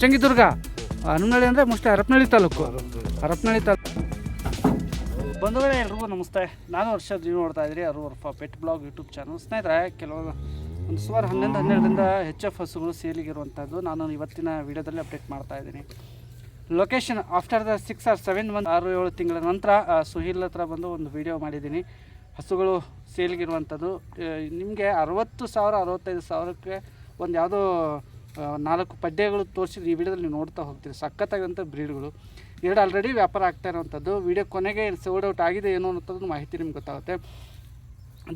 ಚಂಗಿದುರ್ಗ ಹನುಮನಹಳ್ಳಿ ಅಂದರೆ ಮೋಸ್ಟ್ಲಿ ಹರಪನಹಳ್ಳಿ ತಾಲೂಕು. ಹರಪನಹಳ್ಳಿ ತಾಲೂಕು. ಬಂಧುಗಳೇ, ಎಲ್ರಿಗೂ ನಮಸ್ತೆ. ನಾನು ವರ್ಷದ ನೀವು ನೋಡ್ತಾ ಇದ್ರಿ ಅರು ವರ್ಫ ಪೆಟ್ ಬ್ಲಾಗ್ ಯೂಟ್ಯೂಬ್ ಚಾನಲ್. ಸ್ನೇಹಿತರೆ, ಕೆಲವು ಒಂದು ಸುಮಾರು ಹನ್ನೊಂದು, ಹನ್ನೆರಡರಿಂದ ಹೆಚ್ ಎಫ್ ಹಸುಗಳು ಸೇಲಿಗಿರುವಂಥದ್ದು ನಾನು ಇವತ್ತಿನ ವಿಡಿಯೋದಲ್ಲಿ ಅಪ್ಡೇಟ್ ಮಾಡ್ತಾ ಇದ್ದೀನಿ. Location after the six or seven month ಆರು, ಏಳು ತಿಂಗಳ ನಂತರ ಸುಹೀಲ್ ಹತ್ರ ಬಂದು ಒಂದು ವಿಡಿಯೋ ಮಾಡಿದ್ದೀನಿ. ಹಸುಗಳು ಸೇಲಿಗಿರುವಂಥದ್ದು ನಿಮಗೆ ಅರವತ್ತು ಸಾವಿರ, ಅರವತ್ತೈದು ಸಾವಿರಕ್ಕೆ ಒಂದು ಯಾವುದೋ ನಾಲ್ಕು ಪಡ್ಡೆಗಳು ತೋರಿಸಿದ್ರೆ ಈ ವಿಡಿಯೋದಲ್ಲಿ ನೀವು ನೋಡ್ತಾ ಹೋಗ್ತೀರಿ. ಸಖತ್ತಾಗಿರುವಂಥ ಬ್ರೀಡ್ಗಳು. ಎರಡು ಆಲ್ರೆಡಿ ವ್ಯಾಪಾರ ಆಗ್ತಾ ಇರೋವಂಥದ್ದು. ವಿಡಿಯೋ ಕೊನೆಗೆ ಸೋಲ್ಡ್ ಔಟ್ ಆಗಿದೆ ಏನು ಅನ್ನೋದು ಮಾಹಿತಿ ನಿಮ್ಗೆ ಗೊತ್ತಾಗುತ್ತೆ.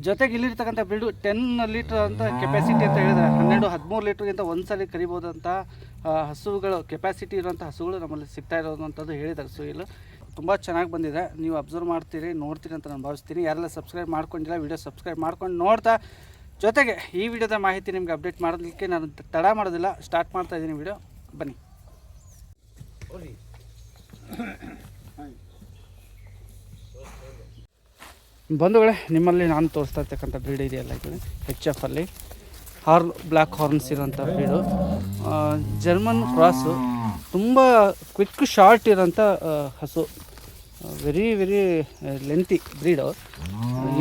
ಜೊತೆಗೆ ಇಲ್ಲಿರ್ತಕ್ಕಂಥ ಬ್ರೀಡು ಟೆನ್ ಲೀಟ್ರ್ ಅಂತ ಕೆಪಾಸಿಟಿ ಅಂತ ಹೇಳಿದ್ರೆ, ಹನ್ನೆರಡು, ಹದಿಮೂರು ಲೀಟ್ರ್ಗಿಂತ ಒಂದು ಸಲ ಕರಿಬೋದಂಥ ಹಸುಗಳು ಕೆಪಾಸಿಟಿ ಇರುವಂಥ ಹಸುಗಳು ನಮ್ಮಲ್ಲಿ ಸಿಗ್ತಾ ಇರೋದಂಥದ್ದು ಹೇಳಿದ್ದಾರೆ. ಸುಯಿಲು ತುಂಬ ಚೆನ್ನಾಗಿ ಬಂದಿದೆ. ನೀವು ಅಬ್ಸರ್ವ್ ಮಾಡ್ತೀರಿ, ನೋಡ್ತೀರಿ ಅಂತ ನಾನು ಭಾವಿಸ್ತೀನಿ. ಯಾರೆಲ್ಲ ಸಬ್ಸ್ಕ್ರೈಬ್ ಮಾಡ್ಕೊಂಡಿಲ್ಲ, ವಿಡಿಯೋ ಸಬ್ಸ್ಕ್ರೈಬ್ ಮಾಡ್ಕೊಂಡು ನೋಡ್ತಾ ಜೊತೆಗೆ ಈ ವಿಡಿಯೋದ ಮಾಹಿತಿ ನಿಮ್ಗೆ ಅಪ್ಡೇಟ್ ಮಾಡೋದಕ್ಕೆ ನಾನು ತಡ ಮಾಡೋದಿಲ್ಲ. ಸ್ಟಾರ್ಟ್ ಮಾಡ್ತಾ ಇದ್ದೀನಿ ವಿಡಿಯೋ. ಬನ್ನಿ. ಬಂಧುಗಳೇ, ನಿಮ್ಮಲ್ಲಿ ನಾನು ತೋರಿಸ್ತಾ ಇರ್ತಕ್ಕಂಥ ಬ್ರೀಡ್ ಇದೆಯಲ್ಲ ಇದು? ಹೆಚ್ ಅಲ್ಲಿ. ಹಾರ್ನ್ ಬ್ಲ್ಯಾಕ್ ಹಾರ್ನ್ಸ್ ಇರೋಂಥ ಬ್ರೀಡು ಜರ್ಮನ್ ಕ್ರಾಸು ತುಂಬ ಕ್ವಿಕ್ ಶಾರ್ಟ್ ಇರೋಂಥ ಹಸು. ವೆರಿ ವೆರಿ ಲೆಂತಿ ಬ್ರೀಡು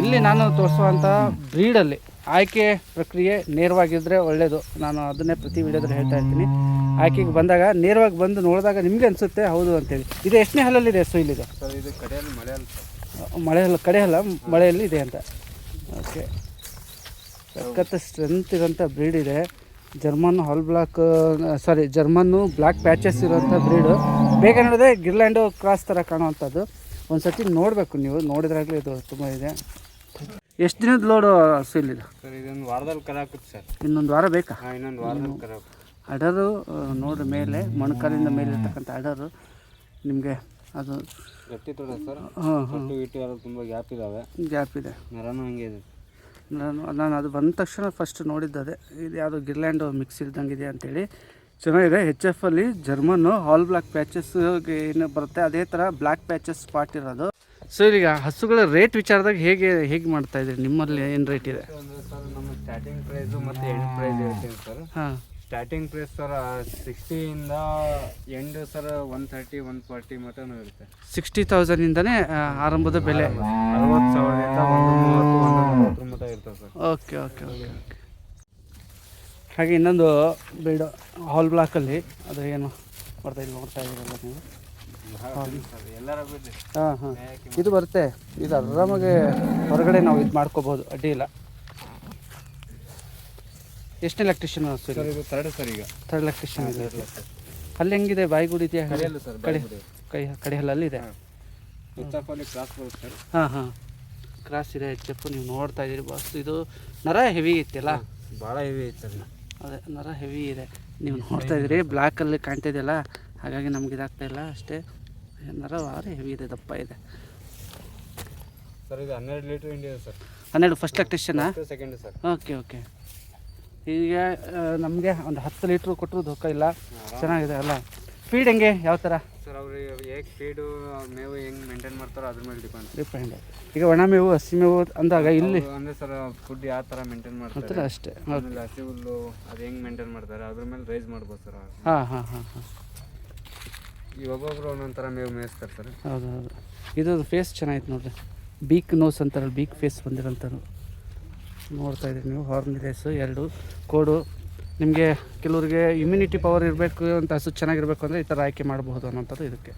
ಇಲ್ಲಿ ನಾನು ತೋರಿಸುವಂಥ ಬ್ರೀಡಲ್ಲಿ ಆಯ್ಕೆ ಪ್ರಕ್ರಿಯೆ ನೇರವಾಗಿದ್ದರೆ ಒಳ್ಳೆಯದು ನಾನು ಅದನ್ನೇ ಪ್ರತಿ ವಿಡಿಯೋದಲ್ಲಿ ಹೇಳ್ತಾ ಇರ್ತೀನಿ. ಆಯ್ಕೆಗೆ ಬಂದಾಗ ನೇರವಾಗಿ ಬಂದು ನೋಡಿದಾಗ ನಿಮಗೆ ಅನಿಸುತ್ತೆ ಹೌದು ಅಂತೇಳಿ. ಇದು ಎಷ್ಟನೇ ಹಲ್ಲಲ್ಲಿದೆ ಸೊ ಇಲ್ಲಿದೆ? ಸರ್ ಇದು ಕಡೆಯಲ್ಲಿ ಮಳೆ ಅಲ್ಲ ಕಡೆ ಅಲ್ಲ ಮಳೆಯಲ್ಲಿ ಇದೆ ಅಂತ. ಓಕೆ. ಸಖತ್ ಸ್ಟ್ರೆಂತ್ ಇರೋಂಥ ಬ್ರೀಡ್ ಇದೆ. ಜರ್ಮನ್ ಹಾಲ್ black sorry German black patches ಇರೋಂಥ ಬ್ರೀಡು ಬೇಗ ನೋಡಿದ್ರೆ ಗಿರ್ಲ್ಯಾಂಡು ಕ್ರಾಸ್ ಥರ ಕಾಣುವಂಥದ್ದು. ಒಂದು ಸರ್ತಿ ನೋಡಬೇಕು ನೀವು. ನೋಡಿದ್ರಾಗಲೇ ಇದು ತುಂಬ ಇದೆ. ಎಷ್ಟು ದಿನದ ಲೋಡು ಹಸು ಇಲ್ಲಿದೆ ಸರ್ ಇದೊಂದು ವಾರದಲ್ಲಿ ಸರ್. ಇನ್ನೊಂದು ವಾರ ಬೇಕಾ? ಹಾಂ ಇನ್ನೊಂದು ವಾರದಲ್ಲಿ ಅಡರು ನೋಡ್ರಿ ಮೇಲೆ ಮೊಣಕಾಲಿಂದ ಮೇಲೆ ಇರ್ತಕ್ಕಂಥ ಅಡರು ನಿಮಗೆ ಅದು ಗಟ್ಟಿ ತೊಡ ಸರ್. ಹಾಂ ಹಾಂ. ಕಟ್ಟು ಗಿಟ್ಟು ಎಲ್ಲ ತುಂಬ ಗ್ಯಾಪ್ ಇದ್ದಾವೆ ಗ್ಯಾಪ್ ಇದೆ. ನರನೂ ಹಂಗೆ ಇದೆ. ನಾನು ನಾನು ಅದು ಬಂದ ತಕ್ಷಣ ಫಸ್ಟ್ ನೋಡಿದ್ದು ಅದೇ ಇದು ಯಾವುದೋ ಗಿರ್ಲ್ಯಾಂಡು ಮಿಕ್ಸ್ ಇಲ್ದಂಗಿದೆ ಅಂತೇಳಿ. ಚೆನ್ನಾಗಿದೆ. ಹೆಚ್ ಎಫ್ ಅಲ್ಲಿ ಜರ್ಮನ್ನು ಹಾಲ್ ಬ್ಲ್ಯಾಕ್ ಪ್ಯಾಚಸ್ಗೆ ಏನು ಬರುತ್ತೆ. ಅದೇ ಥರ ಬ್ಲ್ಯಾಕ್ ಪ್ಯಾಚಸ್ ಸ್ಪಾಟ್ ಇರೋದು. ಸೊ ಈಗ ಹಸುಗಳ ರೇಟ್ ವಿಚಾರದಾಗ ಹೇಗೆ ಹೇಗೆ ಮಾಡ್ತಾ ಇದ್ದೀರಿ? ನಿಮ್ಮಲ್ಲಿ ಏನು ರೇಟ್ ಇದೆ? ಸರ್ ನಮ್ಮ ಸ್ಟಾರ್ಟಿಂಗ್ ಪ್ರೈಸು ಮತ್ತು ಎಂಡ್ ಪ್ರೈಸ್ ಹೇಳ್ತೀನಿ ಸರ್. ಹಾಂ. Starting price sir ಸಿಕ್ಸ್ಟಿಯಿಂದ end sir one thirty one forty ಮಟನೂ ಇರುತ್ತೆ ಸಿಕ್ಸ್ಟಿ ತೌಸಂಡಿಂದನೇ ಆರಂಭದ ಬೆಲೆ. ಅರವತ್ತು ಸಾವಿರದಿಂದ ಒಂದು ಮೂವತ್ತು ಒಂದು ನಲವತ್ತರ ಮಟ ಇರ್ತದೆ sir. Okay okay okay okay. ಹಾಗೆ ಇನ್ನೊಂದು ಬಿಲ್ಡ್ ಹಾಲ್ ಬ್ಲಾಕಲ್ಲಿ ಅದು ಏನು ಮಾಡ್ತಾ ಇದ್ದೀವಿ ನೋಡ್ತಾ ಇದ್ದೀರಲ್ಲ ನೀವು? ಸರ್ ಹಾಂ ಹಾಂ. ಇದು ಬರುತ್ತೆ. ಇದು ಆರಾಮಾಗಿ ಹೊರಗಡೆ ನಾವು ಇದು ಮಾಡ್ಕೋಬೋದು. ಅಡ್ಡಿ ಇಲ್ಲ. ಎಷ್ಟನೇ ಎಲೆಕ್ಟ್ರಿಷಿಯನ್ ಸರ್ ಇದು? ಥರ್ಡ್ ಸರ್ ಈಗ. ಥರ್ಡ್ ಎಲೆಕ್ಟ್ರಿಷಿಯನ್ ಇದೆ. ಅಲ್ಲಿ ಹೆಂಗಿದೆ? ಬಾಯಿಗುಡಿ ಇದೆಯಾ? ಕಡೆ ಕೈ ಕಡೆ ಹಲ್ಲಲ್ಲಿ ಇದೆ ಕ್ರಾಸ್ ಬರುತ್ತೆ ಹಾಂ ಹಾಂ. ಕ್ರಾಸ್ ಇದೆ ಚಪ್ಪು ನೀವು ನೋಡ್ತಾ ಇದ್ದೀರಿ. ಬಸ್ ಇದು ನರ ಹೆವಿ ಇತ್ತಲ್ಲ ಭಾಳ ಹೆವಿ ಐತೆ ಅದೇ ನರ ಹೆವಿ ಇದೆ. ನೀವು ನೋಡ್ತಾ ಇದ್ದೀರಿ ಬ್ಲ್ಯಾಕಲ್ಲಿ ಕಾಣ್ತಾ ಇದೆಯಲ್ಲ? ಹಾಗಾಗಿ ನಮ್ಗೆ ಇದಾಗ್ತಾ ಇಲ್ಲ ಅಷ್ಟೇ. ಏನಾರ ಭಾರಿ ಹೆವಿ ಇದೆ ದಪ್ಪ ಇದೆ. ಸರ್ ಇದು ಹನ್ನೆರಡು ಲೀಟ್ರ್ ಇಂಡಿಯಾ ಸರ್. ಹನ್ನೆರಡು ಫಸ್ಟ್ ಎಲೆಕ್ಟ್ರಿಷಿಯನಾ ಸೆಕೆಂಡ್ ಸರ್. ಓಕೆ ಓಕೆ ಈಗ ನಮಗೆ ಒಂದು ಹತ್ತು ಲೀಟ್ರ್ ಕೊಟ್ಟರು ದುಃಖ ಇಲ್ಲ. ಚೆನ್ನಾಗಿದೆ ಅಲ್ಲ. ಫೀಡ್ ಹೆಂಗೆ ಯಾವ ಥರ? ಸರ್ ಅವರು ಹೇಗೆ ಫೀಡು ಮೇವು ಹೆಂಗೆ ಮೇಂಟೈನ್ ಮಾಡ್ತಾರೋ ಅದ್ರ ಮೇಲೆ ಡಿಪೆಂಡ್ ಡಿಪೆಂಡ್ ಈಗ ಒಣ ಮೇವು ಹಸಿ ಮೇವು ಅಂದಾಗ ಇಲ್ಲಿ ಅಂದರೆ ಸರ್ ಫುಡ್ ಯಾವ ಥರ ಮೇಂಟೈನ್ ಮಾಡ್ತಾರೆ? ಅಷ್ಟೇ. ಹಸಿ ಹುಲ್ಲು ಅದು ಹೆಂಗೆ ಮೇಂಟೈನ್ ಮಾಡ್ತಾರೆ? ಅದ್ರ ಮೇಲೆ ರೈಸ್ ಮಾಡ್ಬೋದು ಸರ್ ಹಾಂ ಹಾಂ ಹಾಂ ಹಾಂ. ಈ ಒಬ್ಬೊಬ್ರು ಒಂದೊಂದು ಥರ ಮೇವು ಮೇಯಿಸ್ತಾರೆ ಸರ್ ಹೌದು ಹೌದು ಇದು ಫೇಸ್ ಚೆನ್ನಾಗಿತ್ತು ನೋಡ್ರಿ. ಬೀಕ್ ನೋಸ್ ಅಂತಾರಲ್ಲ ಬೀಕ್ ಫೇಸ್ ಬಂದಿರೋಂಥದ್ದು. ನೋಡ್ತಾ ಇದ್ದೀರಿ ನೀವು ಹಾರ್ನ್ ರೇಸು ಎರಡು ಕೋಡು. ನಿಮಗೆ ಕೆಲವರಿಗೆ ಇಮ್ಯುನಿಟಿ ಪವರ್ ಇರಬೇಕು ಅಂತ ಹಸು ಚೆನ್ನಾಗಿರಬೇಕು ಅಂದರೆ ಈ ಥರ ಆಯ್ಕೆ ಮಾಡಬಹುದು ಅನ್ನೋಂಥದ್ದು ಇದಕ್ಕೆ.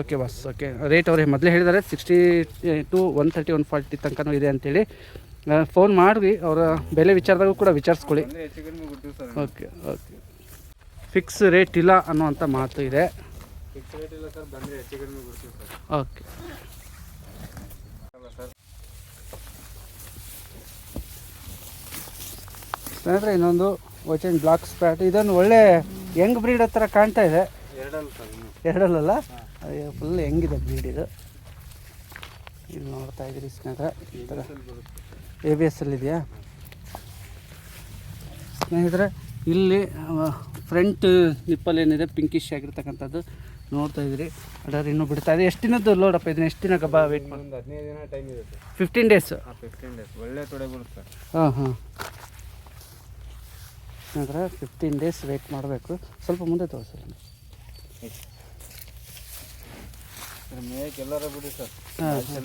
ಓಕೆ ಬಸ್ ಓಕೆ ರೇಟ್ ಅವ್ರಿಗೆ ಮೊದಲೇ ಹೇಳಿದ್ದಾರೆ sixty two one thirty one forty ತನಕನೂ ಇದೆ ಅಂತೇಳಿ. ಫೋನ್ ಮಾಡಿ ಅವರ ಬೆಲೆ ವಿಚಾರದಾಗೂ ಕೂಡ ವಿಚಾರಿಸ್ಕೊಳ್ಳಿ. ಓಕೆ ಓಕೆ ಫಿಕ್ಸ್ ರೇಟ್ ಇಲ್ಲ ಅನ್ನುವಂಥ ಮಾತು ಇದೆ. ಫಿಕ್ಸ್ ರೇಟ್ ಇಲ್ಲ ಸರ್ ಬಂದರೆ ಹೆಚ್ಚು ಕಡಿಮೆ ಕೊಡ್ತೀವಿ ಸರ್ ಓಕೆ. ಅಲ್ಲ ಸರ್ ಸ್ನೇಹಿತರೆ ಇನ್ನೊಂದು ವಚನ್ ಆ್ಯಂಡ್ ಬ್ಲಾಕ್ ಸ್ಪ್ಯಾಟ್ ಇದೊಂದು ಒಳ್ಳೆ ಯಂಗ್ ಬ್ರೀಡ್ ಹತ್ರ ಕಾಣ್ತಾ ಇದೆ. ಎರಡಲ್ಲ ಸರ್ ಇನ್ನು. ಎರಡಲ್ಲ ಫುಲ್ ಹೆಂಗಿದೆ ಬ್ರೀಡ್ ಇದು ಇಲ್ಲಿ ನೋಡ್ತಾ ಇದ್ರಿ ಸ್ನೇಹಿತರೆ ಈ ಥರ ಎ ಬಿ ಎಸ್ ಅಲ್ಲಿ ಇದೆಯಾ? ಸ್ನೇಹಿತರೆ ಇಲ್ಲಿ ಫ್ರಂಟ್ ನಿಪ್ಪಲ್ ಏನಿದೆ ಪಿಂಕಿಶ್ ಆಗಿರ್ತಕ್ಕಂಥದ್ದು. ನೋಡ್ತಾ ಇದ್ರಿ. ಅಡರ್ ಇನ್ನೂ ಬಿಡ್ತಾ ಇದೆ. ಎಷ್ಟು ದಿನದ್ದು ಲೋಡಪ್ಪ ಇದನ್ನ? ಎಷ್ಟು ದಿನ ಬಾ ವೇಟ್ ಮಾಡಿ. ಒಂದು ಹದಿನೈದು ದಿನ ಟೈಮ್ ಇರುತ್ತೆ. ಫಿಫ್ಟೀನ್ ಡೇಸ್ ಫಿಫ್ಟೀನ್ ಡೇಸ್ ಒಳ್ಳೆ ತೊಡೆ ಬರುತ್ತೆ ಹಾಂ ಹಾಂ. ನಂತರ ಫಿಫ್ಟೀನ್ ಡೇಸ್ ವೆಯ್ಟ್ ಮಾಡಬೇಕು. ಸ್ವಲ್ಪ ಮುಂದೆ ತೋರಿಸಿ ಮೇಯಕ್ಕೆ ಎಲ್ಲರ ಬಿಡಿ ಸರ್. ಹಾಂ ಹಾಂ.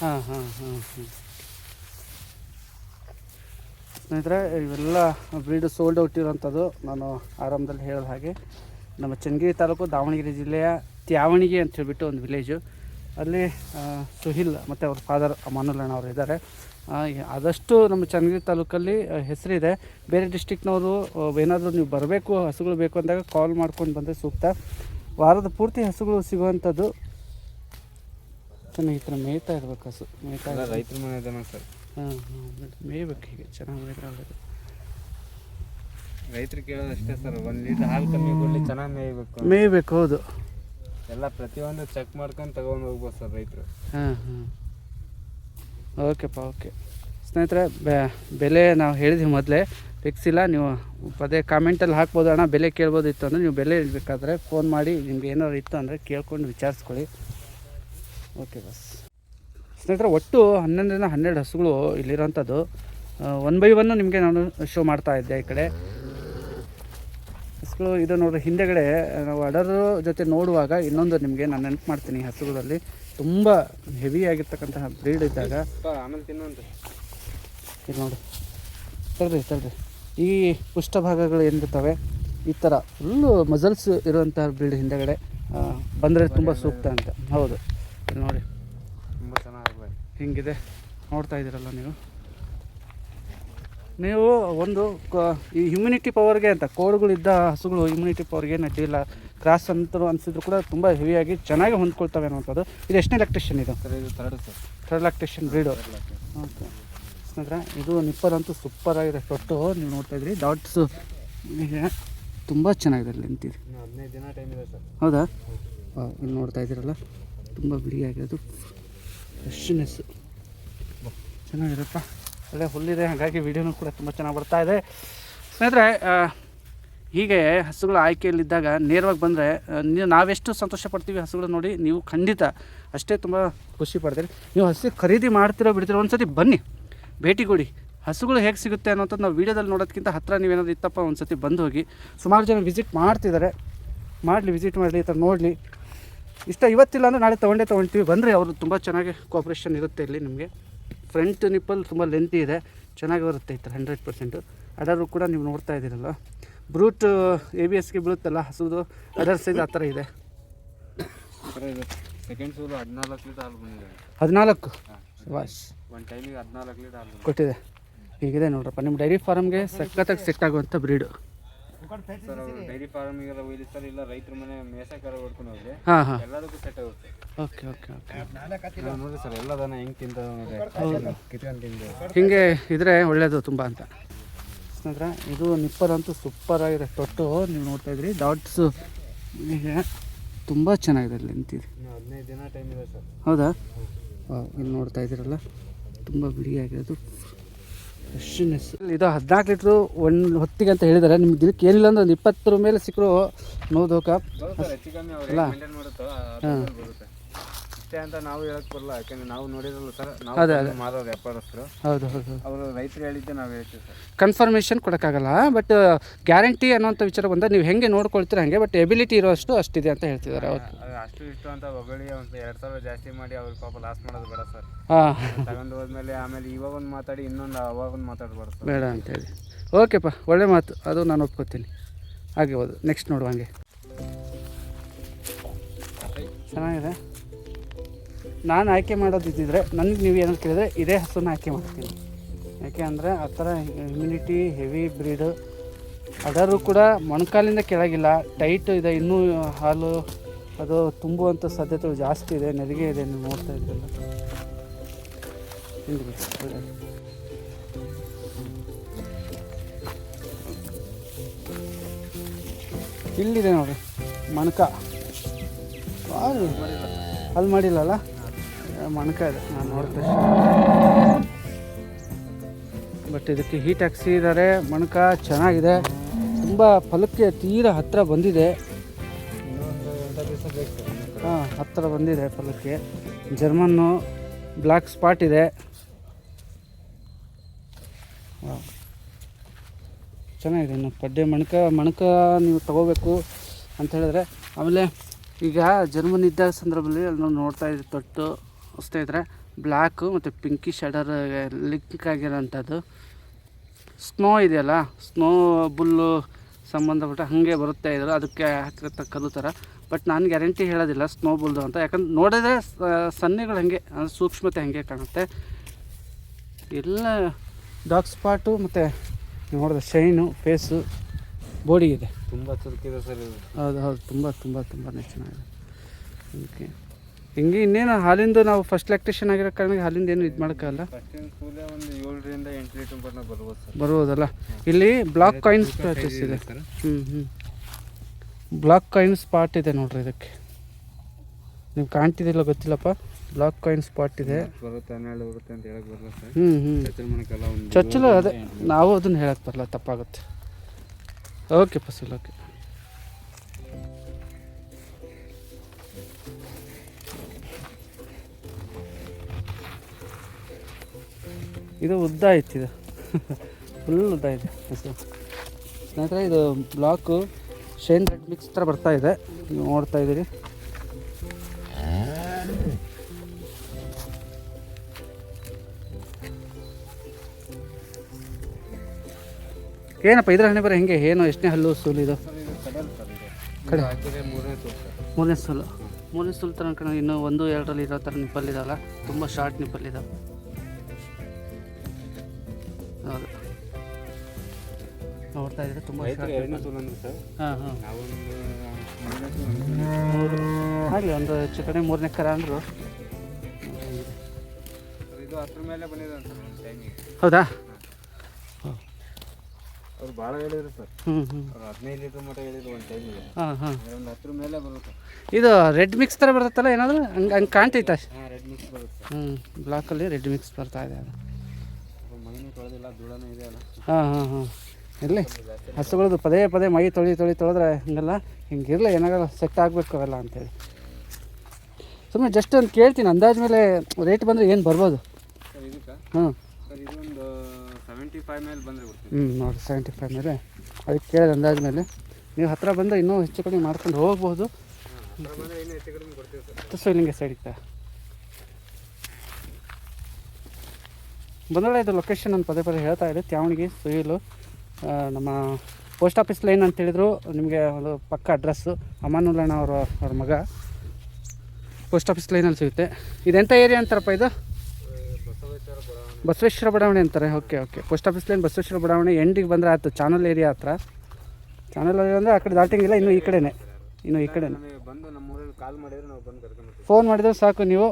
ಹಾಂ ಹಾಂ ಸ್ನೇಹಿತರೆ ಇವೆಲ್ಲ ಬ್ರೀಡ್ ಸೋಲ್ಡ್ ಔಟ್ ಇರೋಂಥದ್ದು ನಾನು ಆರಂಭದಲ್ಲಿ ಹೇಳಿದ ಹಾಗೆ. ನಮ್ಮ ಚನ್ನಗಿರಿ ತಾಲೂಕು ದಾವಣಗೆರೆ ಜಿಲ್ಲೆಯ ತ್ಯಾವಣಿಗೆ ಅಂತ ಹೇಳಿಬಿಟ್ಟು ಒಂದು ವಿಲೇಜು. ಅಲ್ಲಿ ಸುಹಿಲ್ ಮತ್ತು ಅವ್ರ ಫಾದರ್ ಅಮಾನುಲ್ಲಣ್ಣ ಅವರು ಇದ್ದಾರೆ. ಆದಷ್ಟು ನಮ್ಮ ಚನ್ನಗಿರಿ ತಾಲೂಕಲ್ಲಿ ಹೆಸರಿದೆ. ಬೇರೆ ಡಿಸ್ಟಿಕ್ನವರು ಏನಾದರೂ ನೀವು ಬರಬೇಕು ಹಸುಗಳು ಬೇಕು ಅಂದಾಗ ಕಾಲ್ ಮಾಡ್ಕೊಂಡು ಬಂದರೆ ಸೂಕ್ತ. ವಾರದ ಪೂರ್ತಿ ಹಸುಗಳು ಸಿಗುವಂಥದ್ದು ಚೆನ್ನಾಗಿ ಈ ಥರ ಮೇಯ್ತಾ ಇರ್ಬೇಕು ಹಸು. ಮೇಯ್ತಾ. ರೈತರ ಮನೆ ಸರ್. ಹಾಂ ಹಾಂ ಮೇಯ್ಬೇಕು ಹೀಗೆ. ಚೆನ್ನಾಗಿ ಮೇಯ್ತಾ ರೈತರು ಕೇಳೋದು ಅಷ್ಟೇ ಸರ್ ಒಂದು ಲೀಟರ್ ಹಾಲು ಕಮ್ಮಿ ಕೊಡಲಿ ಚೆನ್ನಾಗಿ ಮೇಯ್ಬೇಕು ಮೇಯ್ಬೇಕು ಹೌದು. ಎಲ್ಲ ಪ್ರತಿಯೊಂದು ಚೆಕ್ ಮಾಡ್ಕೊಂಡು ತಗೊಂಡು ಹೋಗ್ಬೋದು ಸರ್ ರೈತರು. ಹಾಂ ಹಾಂ. ಓಕೆಪ್ಪ ಓಕೆ. ಸ್ನೇಹಿತರೆ ಬೆಲೆ ನಾವು ಹೇಳಿದ್ವಿ ಮೊದಲೇ. ಫಿಕ್ಸ್ ಇಲ್ಲ ನೀವು ಪದೇ ಕಾಮೆಂಟಲ್ಲಿ ಹಾಕ್ಬೋದು ಅಣ್ಣ ಬೆಲೆ ಕೇಳ್ಬೋದಿತ್ತು ಅಂದರೆ ನೀವು ಬೆಲೆ ಇರಬೇಕಾದ್ರೆ ಫೋನ್ ಮಾಡಿ ನಿಮ್ಗೆ ಏನಾದ್ರು ಇತ್ತು ಅಂದರೆ ಕೇಳ್ಕೊಂಡು ವಿಚಾರಿಸ್ಕೊಳ್ಳಿ. ಓಕೆ ಬಸ್ ಸ್ನೇಹಿತರೆ ಒಟ್ಟು ಹನ್ನೊಂದರಿಂದ ಹನ್ನೆರಡು ಹಸುಗಳು ಇಲ್ಲಿರೋಂಥದ್ದು. ಒನ್ ಬೈ ಒನ್ನು ನಿಮಗೆ ನಾನು ಶೋ ಮಾಡ್ತಾ ಇದ್ದೆ ಈ ಕಡೆ. ಹಸುಗಳು ಇದು ನೋಡ್ರಿ ಹಿಂದೆಗಡೆ ನಾವು ಅಡರ್ ಜೊತೆ ನೋಡುವಾಗ ಇನ್ನೊಂದು ನಿಮಗೆ ನಾನು ನೆನಪು ಮಾಡ್ತೀನಿ ಹಸುಗಳಲ್ಲಿ ತುಂಬ ಹೆವಿ ಆಗಿರ್ತಕ್ಕಂತಹ ಬ್ರೀಡ್ ಇದ್ದಾಗ. ಇದು ನೋಡಿ. ತರ್ರಿ ತರ್ರಿ. ಈ ಪುಷ್ಟಭಾಗಗಳು ಏನಿರ್ತವೆ ಈ ಥರ ಫುಲ್ಲು ಮಸಲ್ಸ್ ಇರುವಂತಹ ಬ್ರೀಡ್ ಹಿಂದೆಗಡೆ ಬಂದರೆ ತುಂಬ ಸೂಕ್ತ ಅಂತ. ಹೌದು. ಇಲ್ಲಿ ನೋಡಿ. ತುಂಬ ಚೆನ್ನಾಗಿ ಹಿಂಗಿದೆ. ನೋಡ್ತಾ ಇದ್ದೀರಲ್ಲ ನೀವು? ನೀವು ಒಂದು ಈ ಇಮ್ಯುನಿಟಿ ಪವರ್ಗೆ ಅಂತ ಕೋಡುಗಳಿದ್ದ ಹಸುಗಳು ಇಮ್ಯುನಿಟಿ ಪವರ್ಗೆ ಏನು ಅಡ್ಡಿಲ್ಲ ಕ್ರಾಸ್ ಅಂತರು ಅನಿಸಿದ್ರು ಕೂಡ ತುಂಬ ಹೆವಿಯಾಗಿ ಚೆನ್ನಾಗಿ ಹೊಂದ್ಕೊಳ್ತವೆ ಅನ್ನೋಂಥದ್ದು ಇದು ಎಷ್ಟನೇ ಲ್ಯಾಕ್ಟೇಷನ್ ಇದು? Sir sir. Third lactation breed okay. ಸ್ನೇಹಿತರೆ ಇದು ನಿಪ್ಪರಂತೂ ಸೂಪರ್ ಆಗಿದೆ ತೊಟ್ಟು. ನೀವು ನೋಡ್ತಾ ಇದ್ರಿ ಡಾಟ್ಸು ತುಂಬ ಚೆನ್ನಾಗಿದೆ ಅಲ್ಲಿ ನಿಂತಿದೆ. ಹದಿನೈದು ದಿನ ಟೈಮ್ ಇದೆ ಸರ್. ಹೌದಾ? ಹಾಂ ಇಲ್ಲಿ ನೋಡ್ತಾ ಇದ್ದೀರಲ್ಲ ತುಂಬ ಬಿಡಿಯಾಗಿರೋದು ಫ್ರೆಶ್ನೆಸ್ಸು ಚೆನ್ನಾಗಿರಪ್ಪ ಒಳ್ಳೆ ಹುಲ್ಲಿದೆ, ಹಾಗಾಗಿ ವಿಡಿಯೋನೂ ಕೂಡ ತುಂಬ ಚೆನ್ನಾಗಿ ಬರ್ತಾ ಇದೆ. ಸ್ನೇಹಿತರೆ ಹೀಗೆ ಹಸುಗಳ ಆಯ್ಕೆಯಲ್ಲಿದ್ದಾಗ ನೇರವಾಗಿ ಬಂದರೆ ನೀವು ನಾವೆಷ್ಟು ಸಂತೋಷ ಪಡ್ತೀವಿ ಹಸುಗಳು ನೋಡಿ, ನೀವು ಖಂಡಿತ ಅಷ್ಟೇ ತುಂಬ ಖುಷಿ ಪಡ್ತೀರಿ. ನೀವು ಹಸು ಖರೀದಿ ಮಾಡ್ತಿರೋ, ಬಿಡ್ತಿರೋ ಒಂದು ಸತಿ ಬನ್ನಿ, ಭೇಟಿ ಕೊಡಿ. ಹಸುಗಳು ಹೇಗೆ ಸಿಗುತ್ತೆ ಅನ್ನೋಂಥದ್ದು ನಾವು ವೀಡಿಯೋದಲ್ಲಿ ನೋಡೋದಕ್ಕಿಂತ ಹತ್ತಿರ ನೀವೇನಾದ್ರು ಇತ್ತಪ್ಪ ಒಂದು ಸತಿ ಬಂದು ಹೋಗಿ. ಸುಮಾರು ಜನ ವಿಸಿಟ್ ಮಾಡ್ತಿದ್ದಾರೆ. ಮಾಡಲಿ, ವಿಸಿಟ್ ಮಾಡಲಿ, ಈ ಥರ ನೋಡಲಿ. ಇಷ್ಟ ಇವತ್ತಿಲ್ಲ ಅಂದರೆ ನಾಳೆ ತೊಗೊಂಡೇ ತೊಗೊಳ್ತೀವಿ. ಬಂದರೆ ಅವರು ತುಂಬ ಚೆನ್ನಾಗಿ ಕೋಪ್ರೇಷನ್ ಇರುತ್ತೆ ಇಲ್ಲಿ ನಿಮಗೆ. ಫ್ರಂಟ್ ನಿಪ್ಪಲ್ ತುಂಬ ಲೆಂತಿ ಇದೆ. ಚೆನ್ನಾಗಿ ಬರುತ್ತೆ ಈ ಥರ ಹಂಡ್ರೆಡ್ ಪರ್ಸೆಂಟು ಅಡರು ಕೂಡ ನೀವು ನೋಡ್ತಾ ಇದ್ದೀರಲ್ಲ. ಬ್ರೂಟ್ ಎ ಬಿ ಎಸ್ಗೆ ಬೀಳುತ್ತಲ್ಲ ಹಸುದು ಅದರ್ ಸೈಜ್ ಆ ಥರ ಇದೆ. ಸೆಕೆಂಡ್ ಹದಿನಾಲ್ಕು ಲೀಟರ್ ಹಾಲು ಬಂದಿದೆ. ಹದಿನಾಲ್ಕು? ವಾಶ್. ಒಂದು ಟೈಮಿಗೆ ಹದಿನಾಲ್ಕು ಲೀಟರ್ ಹಾಲು ಕೊಟ್ಟಿದೆ. ಹೀಗಿದೆ ನೋಡ್ರಪ್ಪ. ನಿಮ್ಮ ಡೈರಿ ಫಾರ್ಮ್ಗೆ ಸಖತ್ತಾಗಿ ಸೆಟ್ ಆಗುವಂಥ ಬ್ರೀಡು ಸರ್ ಅವರು ಡೈರಿ ಫಾರ್ಮಿಗೆಲ್ಲ ಒಯ್ಲಿ ಸರ್ ಇಲ್ಲ ರೈತರ ಮನೆ ಮೇಸಕರ ಹೊಡ್ಕೊಂಡು ಹೋಗಿ ಹಾಂ ಹಾಂ. ಎಲ್ಲದಕ್ಕೂ ಸೆಟ್ ಆಗುತ್ತೆ. Okay okay okay. ನಾವು ನೋಡಿ ಸರ್ ಎಲ್ಲ ದನ ಹೆಂಗೆ ತಿಂತ ಹೌದು. ಕಿತ್ಕೊಂಡು ತಿಂದು. ಹೀಗೆ ಇದ್ರೆ ಒಳ್ಳೇದು ತುಂಬ ಅಂತ. ಸ್ನೇಹಿತರೆ ಇದು ನಿಪ್ಪರಂತೂ ಸೂಪರ್ ಆಗಿದೆ ತೊಟ್ಟು. ನೀವು ನೋಡ್ತಾ ಇದ್ರಿ ಡಾಟ್ಸು ಹೀಗೆ ತುಂಬ ಚೆನ್ನಾಗಿದೆ ಅಲ್ಲಿ ನಿಂತಿದೆ. ಇನ್ನು ಹದಿನೈದು ದಿನ ಟೈಮ್ ಇದೆ ಸರ್. ಹೌದಾ? ವಾವ್, ಇಲ್ಲಿ ನೋಡ್ತಾ ಇದ್ದೀರಲ್ಲ? ತುಂಬ ಬಿಳಿಯಾಗಿರೋದು ಫ್ರೆಶ್ನೆಸ್ ಇದು ಹದಿನಾಲ್ಕು ಲೀಟ್ರು ಒಂದು ಹೊತ್ತಿಗೆ ಅಂತ ಹೇಳಿದ್ದಾರೆ ನಿಮ್ಗೆ ದಿನಕ್ಕೆ ಏನಿಲ್ಲ ಅಂದ್ರೆ ಒಂದು ಇಪ್ಪತ್ತರ ಮೇಲೆ ಸಿಕ್ಕರು ನೋ ದೋಕ ಬರುತ್ತೆ ಸರ್ ಹೆಚ್ಚು ಕಮ್ಮಿ ಅವ್ರು ಅಲ್ಲ? ಹಾಂ. ಇಷ್ಟೇ ಅಂತ ನಾವು ಹೇಳಕ್ ಬರಲ್ಲ. ಯಾಕಂದ್ರೆ ನಾವು ನೋಡಿರಲ್ಲ ಸರ್ ನಾವು ಮಾರೋ ಮಾರೋರು ವ್ಯಾಪಾರಸ್ಥರು. ಹೌದು ಹೌದು ಅವರು ರೈತರು ಹೇಳಿದ್ದೆ ನಾವು ಹೇಳ್ತೀವಿ ಸರ್. ಕನ್ಫರ್ಮೇಷನ್ ಕೊಡೋಕ್ಕಾಗಲ್ಲ ಬಟ್ ಗ್ಯಾರಂಟಿ ಅನ್ನೋಂಥ ವಿಚಾರ ಬಂದಾಗ ನೀವು ಹೆಂಗೆ ನೋಡ್ಕೊಳ್ತೀರ ಹಾಗೆ ಬಟ್ ಎಬಿಲಿಟಿ ಇರೋಷ್ಟು ಅಷ್ಟಿದೆ ಅಂತ ಹೇಳ್ತಿದ್ದಾರೆ ಅವ್ರು ಅಷ್ಟು ಇಷ್ಟು ಅಂತ ಹೊಗಳಿ ಒಂದು ಎರಡು ಸಾವಿರ ಜಾಸ್ತಿ ಮಾಡಿ ಅವ್ರಿಗೆ ಪಾಪ ಲಾಸ್ ಮಾಡೋದು ಬೇಡ ಸರ್. ಹಾಂ. ತಗೊಂಡು ಹೋದ್ಮೇಲೆ ಆಮೇಲೆ ಇವಾಗ ಒಂದು ಮಾತಾಡಿ ಇನ್ನೊಂದು ಅವಾಗ ಒಂದು ಮಾತಾಡ್ಬಾರ್ದು ಸರ್. ಬೇಡ ಅಂತೇಳಿ ಓಕೆಪ್ಪ ಒಳ್ಳೆ ಮಾತು. ಅದು ನಾನು ಒಪ್ಕೋತೀನಿ. ಹಾಗೆ ಹೌದು. ನೆಕ್ಸ್ಟ್ ನೋಡುವ ಹಂಗೆ. ಚೆನ್ನಾಗಿದೆ? ನಾನು ಆಯ್ಕೆ ಮಾಡೋದಿದ್ದರೆ ನನಗೆ ನೀವು ಏನಂತ ಕೇಳಿದರೆ ಇದೇ ಹಸುನ ಆಯ್ಕೆ ಮಾಡ್ತೀನಿ. ಯಾಕೆ ಅಂದರೆ ಆ ಥರ ಇಮ್ಯುನಿಟಿ ಹೆವಿ ಬ್ರೀಡು ಅದರೂ ಕೂಡ ಮೊಣಕಾಲಿಂದ ಕೆಳಗಿಲ್ಲ ಟೈಟ್ ಇದೆ, ಇನ್ನೂ ಹಾಲು, ಅದು ತುಂಬುವಂಥ ಸಾಧ್ಯತೆಗಳು ಜಾಸ್ತಿ ಇದೆ, ನೆರಿಗೆ ಇದೆ, ನೀವು ನೋಡ್ತಾ ಒಳ್ಳೆಯದು ಇಲ್ಲಿದೆ ನೋಡಿ, ಮಣಕ. ಅಲ್ಲಿ ಮಾಡಿಲ್ಲಲ್ಲ? ಮಣಕ ಇದೆ ನಾನು ನೋಡ್ತಾ ಬಟ್ ಇದಕ್ಕೆ ಹೀಟ್ ಹಾಕ್ಸಿದ್ದಾರೆ ಮಣಕ ಚೆನ್ನಾಗಿದೆ. ತುಂಬ ಫಲಕ್ಕೆ ತೀರಾ ಹತ್ತಿರ ಬಂದಿದೆ. ಹಾಂ ಹತ್ತಿರ ಬಂದಿದೆ ಫಲಕ್ಕೆ. ಜರ್ಮನ್ನು ಬ್ಲ್ಯಾಕ್ ಸ್ಪಾಟ್ ಇದೆ. ಚೆನ್ನಾಗಿದೆ ಇನ್ನು ಪಡ್ಡೆ. ಮಣಕ ಮಣಕ ನೀವು ತಗೋಬೇಕು ಅಂತ ಹೇಳಿದ್ರೆ ಆಮೇಲೆ ಈಗ ಜರ್ಮನ್ ಇದ್ದ ಸಂದರ್ಭದಲ್ಲಿ ಅಲ್ಲಿ ನಾವು ನೋಡ್ತಾ ಇದ್ದೀವಿ ತೊಟ್ಟು. ಸ್ನೇಹಿತರೆ ಬ್ಲ್ಯಾಕು ಮತ್ತು ಪಿಂಕಿ ಶೆಡರ್ ಲಿಂಕ್ ಆಗಿರೋಂಥದ್ದು. ಸ್ನೋ ಇದೆಯಲ್ಲ ಸ್ನೋ ಬುಲ್ಲು ಸಂಬಂಧಪಟ್ಟ ಹಾಗೆ ಬರುತ್ತೆ ಇದ್ರು ಅದಕ್ಕೆ ಹಾಕಿರತ್ತ ಕಲ್ಲು ಥರ. ಬಟ್ ನಾನು ಗ್ಯಾರಂಟಿ ಹೇಳೋದಿಲ್ಲ ಸ್ನೋ ಬುಲ್ದು ಅಂತ. ಯಾಕಂದ್ರೆ ನೋಡಿದ್ರೆ ಸನ್ನೆಗಳು ಹಾಗೆ ಅಂದ್ರೆ ಸೂಕ್ಷ್ಮತೆ ಹಾಗೆ ಕಾಣುತ್ತೆ. ಎಲ್ಲ ಡಾರ್ಕ್ ಸ್ಪಾಟು ಮತ್ತು ನೋಡಿದ್ರೆ ಶೈನು ಫೇಸು ಬೋಡಿ ಇದೆ. ತುಂಬ ಚುರುಕಿದೆ ಸರ್ ಇದು. ಹೌದು ಹೌದು. ತುಂಬ ತುಂಬ ತುಂಬಾ ಚೆನ್ನಾಗಿದೆ. ಓಕೆ ಹಿಂಗೆ ಇನ್ನೇನು ಹಾಲಿಂದು ನಾವು ಫಸ್ಟ್ ಲ್ಯಾಕ್ಟೇಷನ್ ಆಗಿರೋ ಕಾರಣ ಹಾಲಿಂದ ಏನು ಇದು ಕೂಲೆ ಒಂದು ಏಳರಿಂದ ಎಂಟು ಲೀಟರ್ ಬರ್ನ ಬರ್ಬೋದು ಸರ್. ಬರ್ಬೋದಲ್ಲ? ಇಲ್ಲಿ ಬ್ಲಾಕ್ ಕಾಯಿನ್ಸ್ ಪರ್ಚೇಸ್ ಇದೆ. ಹ್ಞೂ ಹ್ಞೂ ಬ್ಲಾಕ್ ಕಾಯಿನ್ ಸ್ಪಾಟ್ ಇದೆ ನೋಡ್ರಿ ಇದಕ್ಕೆ. ನೀವು ಕಾಣ್ತಿದ್ದಿಲ್ಲ ಗೊತ್ತಿಲ್ಲಪ್ಪ? ಬ್ಲಾಕ್ ಕಾಯಿನ್ ಸ್ಪಾಟ್ ಇದೆ. ಬರುತ್ತೆ ಹನ್ನೆರಡು ಬರುತ್ತೆ ಅಂತ ಹೇಳಕ್ ಬರಲ್ಲ ಸರ್. ಹ್ಞೂ ಹ್ಞೂ ಚಚ್ಚಲ ಮನಕ್ಕೆಲ್ಲ ಒಂದು ಚೊಚ್ಚಲು ಅದೇ ನಾವು ಅದನ್ನು ಹೇಳಕ್ಕೆ ಬರಲ್ಲ ತಪ್ಪಾಗುತ್ತೆ. ಓಕೆ ಫಸಲ್ ಓಕೆ ಇದು ಉದ್ದ ಐತಿ ಇದು. ಫುಲ್ ಉದ್ದ ಇದೆ. ಸ್ನೇಹಿತರೆ, ಇದು ಬ್ಲಾಕು ಶೈನ್ ರೆಡ್ ಮಿಕ್ಸ್ ಥರ ಬರ್ತಾ ಇದೆ. ನೀವು ನೋಡ್ತಾ ಇದ್ದೀರಿ. ಏನಪ್ಪ, ಇದ್ರ ಹಣೆ ಬರ ಹೆಂಗೆ? ಏನು, ಎಷ್ಟನೇ ಹಲ್ಲು ಸೂಲು ಇದು? ಕಡೆ. ಮೂರನೇ ಸೂಲು. ಮೂರನೇ ಸೂಲು ಕಣ ಇನ್ನೂ ಒಂದು, ಎರಡರಲ್ಲಿ ಇರೋ ಥರ ನಿಪ್ಪಲ್ ಇದಾವಲ್ಲ ತುಂಬ ಶಾರ್ಟ್ ನಿಪ್ಪಲ್ ಇದಾವೆ ಹೌದು. ನೋಡ್ತಾ ಇದ್ರೆ ತುಂಬ ಹಾಂ ಹಾಂ. ಆಗಲಿ ಒಂದು ಹೆಚ್ಚು ಕಡೆ ಮೂರನೇ ಕರ ಅಂದರು. ಹೌದಾ? ಅವ್ರು ಭಾಳ ಹೇಳಿದ್ರು ಸರ್. ಅವ್ರು ಹದಿನೈದು ಲೀಟ್ರ್ ಮಟ್ಟ ಹೇಳಿದ್ರು ಒಂದು ಟೈಮಿಗೆ ಹಾಂ ಹಾಂ. ಒಂದು ಹತ್ರ ಮೇಲೆ ಬರುತ್ತೆ ಇದು ರೆಡ್ ಮಿಕ್ಸ್ ಥರ ಬರುತ್ತಲ್ಲ ಏನಾದರೂ? ಹಂಗೆ ಹಂಗೆ ಕಾಣ್ತೈತೆ? ಹಾಂ ರೆಡ್ ಮಿಕ್ಸ್ ಬರುತ್ತೆ ಹ್ಞೂ ಬ್ಲಾಕಲ್ಲಿ ರೆಡ್ ಮಿಕ್ಸ್ ಬರ್ತಾ ಇದೆ ಅದು ಸ್ವಲ್ಪ ಮೈನೂ ತೊಳೆದಿಲ್ಲ ಧೂಳನೂ ಇದೆ ಅಲ್ಲ ಹಾಂ ಹಾಂ ಹಾಂ. ಇರಲಿ. ಹಸುಗಳದ್ದು ಪದೇ ಪದೇ ಮೈ ತೊಳಿ ತೊಳಿ ತೊಳೆದ್ರೆ ಹಿಂಗೆಲ್ಲ ಹಿಂಗಿರಲಿ ಏನಾಗಲ್ಲ ಸೆಟ್ ಆಗಬೇಕು ಅವೆಲ್ಲ ಅಂತೇಳಿ. ಸುಮ್ಮನೆ ಜಸ್ಟ್ ಒಂದು ಕೇಳ್ತೀನಿ ಅಂದಾಜು ಮೇಲೆ ರೇಟ್ ಬಂದರೆ ಏನು ಬರ್ಬೋದು? ಹ್ಞೂ ಸೆವೆಂಟಿ ಫೈವ್ ಮೇಲೆ ಬಂದರೆ ಹ್ಞೂ ನೋಡಿ ಸೆವೆಂಟಿ ಫೈವ್ ಮೇಲೆ. ಅದಕ್ಕೆ ಕೇಳಿದ ಅಂದಾಜು ಮೇಲೆ. ನೀವು ಹತ್ತಿರ ಬಂದರೆ ಇನ್ನೂ ಹೆಚ್ಚು ಕಡಿಮೆ ಮಾಡ್ಕೊಂಡು ಹೋಗ್ಬೋದು. ಸೊ ನಿಮಗೆ ಸೈಡ್ ಇನ್ನೂ ಬಂದೊಳ್ಳೆ ಇದು ಲೊಕೇಶನ್ ಅಂತ ಪದೇ ಪದೇ ಹೇಳ್ತಾ ಇದೆ ತ್ಯಾವಣಿಗೆ ಸುಯಿಲು ನಮ್ಮ ಪೋಸ್ಟ್ ಆಫೀಸ್ ಲೈನ್ ಅಂತ ಹೇಳಿದ್ರು. ನಿಮಗೆ ಒಂದು ಪಕ್ಕ ಅಡ್ರೆಸ್ಸು ಅಮಾನುಲ್ಲಣ್ಣ ಅವರ ಅವ್ರ ಮಗ. ಪೋಸ್ಟ್ ಆಫೀಸ್ ಲೈನಲ್ಲಿ ಸಿಗುತ್ತೆ. ಇದೆಂಥ ಏರಿಯಾ ಅಂತಾರಪ್ಪ ಇದು? ಬಸವೇಶ್ವರ ಬಡಾವಣೆ ಅಂತಾರೆ. Okay okay post office line Basaveshwara ಬಡಾವಣೆ. ಎಂಡಿಗೆ ಬಂದರೆ ಆಯಿತು. ಚಾನಲ್ ಏರಿಯಾ ಹತ್ರ. ಚಾನಲ್ ಏರಿಯಾ ಅಂದರೆ ಆ ಕಡೆ ದಾಟಿಂಗಿಲ್ಲ. ಇನ್ನು ಈ ಕಡೆನೇ. ಇನ್ನು ಈ ಕಡೆನೇ. ನಮಗೆ ಬಂದು ನಮ್ಮ ಕಾಲ್ ಮಾಡಿದ್ರೆ ನಾವು ಬಂದು ಕರ್ಕೊಂಡ್ಬರ್ತೀವಿ ಫೋನ್ ಮಾಡಿದರೆ ಸಾಕು ನೀವು.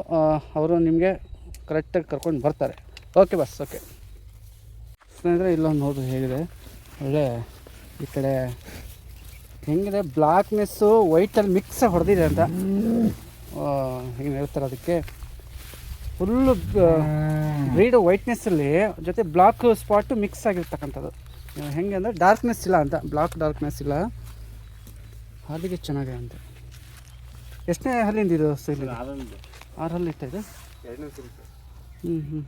ಅವರು ನಿಮಗೆ ಕರೆಕ್ಟಾಗಿ ಕರ್ಕೊಂಡು ಬರ್ತಾರೆ. ಓಕೆ ಬಸ್ ಓಕೆ. ಸ್ನೇಹಿತರೆ ಇಲ್ಲೊಂದು ನೋಡ್ರಿ ಹೇಗಿದೆ. ಒಳ್ಳೆ ಈ ಕಡೆ ಹೆಂಗಿದೆ? ಬ್ಲ್ಯಾಕ್ನೆಸ್ಸು ವೈಟಲ್ಲಿ ಮಿಕ್ಸ್ ಹೊಡೆದಿದೆ ಅಂತ. ಹಿಂಗೆ ಹೇಳ್ತಾರೆ ಅದಕ್ಕೆ. ಫುಲ್ಲು ಬ್ರೀಡು ವೈಟ್ನೆಸ್ಸಲ್ಲಿ ಜೊತೆ ಬ್ಲಾಕ್ ಸ್ಪಾಟು ಮಿಕ್ಸ್ ಆಗಿರ್ತಕ್ಕಂಥದ್ದು. ಹೆಂಗೆ ಅಂದರೆ ಡಾರ್ಕ್ನೆಸ್ ಇಲ್ಲ ಅಂತ. ಬ್ಲಾಕ್ ಡಾರ್ಕ್ನೆಸ್ ಇಲ್ಲ. ಹಾಲಿಗೆ ಚೆನ್ನಾಗಿದೆ ಅಂತ. ಎಷ್ಟನೇ ಹಲ್ಲಿಂದ ಇದು ಸೈಲಿ ಆರು ಹಲ್ಲಿ ಇಟ್ಟ ಇದು? ಹ್ಞೂ ಹ್ಞೂ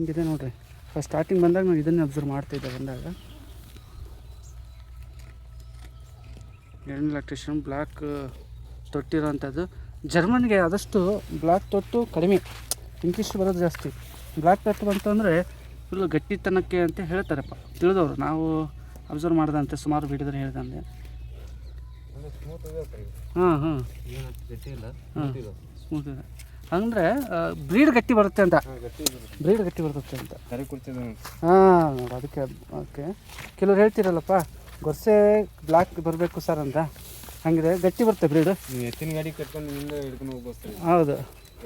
ಹಿಂಗಿದೆ ನೋಡ್ರಿ. ಫಸ್ಟ್ ಸ್ಟಾರ್ಟಿಂಗ್ ಬಂದಾಗ ನಾವು ಇದನ್ನೇ ಅಬ್ಸರ್ವ್ ಮಾಡ್ತಿದ್ದೆ ಬಂದಾಗ. ಎರಡನೇ ಎಲೆಕ್ಟ್ರಿಷಿಯನ್ ಬ್ಲ್ಯಾಕ್ ತೊಟ್ಟಿರೋವಂಥದ್ದು ಜರ್ಮನ್ಗೆ ಆದಷ್ಟು ಬ್ಲ್ಯಾಕ್ ತೊಟ್ಟು ಕಡಿಮೆ. ಇಂಗ್ಲೀಷ್ ಬರೋದು ಜಾಸ್ತಿ. ಬ್ಲ್ಯಾಕ್ ತೊಟ್ಟು ಬಂತಂದರೆ ಫುಲ್ ಗಟ್ಟಿತನಕ್ಕೆ ಅಂತ ಹೇಳ್ತಾರಪ್ಪ. ತಿಳಿದವರು. ನಾವು ಅಬ್ಸರ್ವ್ ಮಾಡ್ದಂತೆ ಸುಮಾರು ಬಿಡಿದ್ರೆ ಹೇಳ್ದಂಗೆ ಹಾಂ ಹಾಂ. ಸ್ಮೂತ್ ಇದೆ. ಅಂದರೆ ಬ್ರೀಡ್ ಗಟ್ಟಿ ಬರುತ್ತೆ ಅಂತ. ಬ್ರೀಡ್ ಗಟ್ಟಿ ಬರುತ್ತೆ ಅಂತ. ಹಾಂ ನೋಡಿ ಅದಕ್ಕೆ ಓಕೆ. ಕೆಲವ್ರು ಹೇಳ್ತಿರಲ್ಲಪ್ಪ ಗೊರ್ಸೆ ಬ್ಲ್ಯಾಕ್ ಬರಬೇಕು ಸರ್ ಅಂತ. ಹಂಗಿದೆ ಗಟ್ಟಿ ಬರುತ್ತೆ ಬ್ರೀಡು. ಎತ್ತಿನ ಗಾಡಿ ಕಟ್ಕೊಂಡು ಹಿಂದೆ ಹಿಡ್ಕೊಂಡು ಹೋಗ್ಬೋದು ಹೌದು.